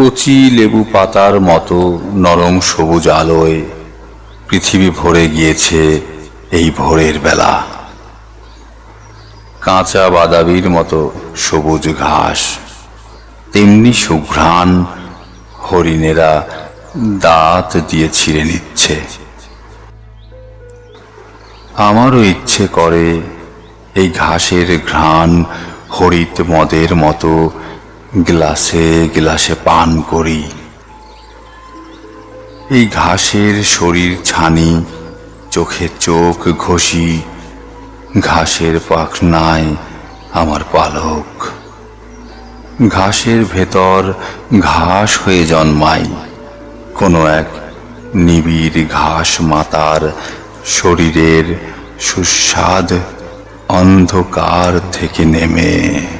কচি লেবু পাতার মতো নরম সবুজ আলোয় পৃথিবী ভরে গিয়েছে এই ভোরের বেলা। কাঁচা বাদাবির মতো সবুজ ঘাস, তেমনি সুঘ্রাণ হরিণেরা দাঁত দিয়ে ছিঁড়ে নিচ্ছে। আমারও ইচ্ছে করে এই ঘাসের ঘ্রাণ হরিত মদের মতো গ্লাসে গ্লাসে পান করি। এই ঘাসের শরীর ছানি, চোখে চোখ ঘষি, ঘাসের পাখনায় আমার পালক। ঘাসের ভেতর ঘাস হয়ে জন্মাই, কোনো এক নিবিড় ঘাস মাতার শরীরের সুস্বাদ অন্ধকার থেকে নেমে।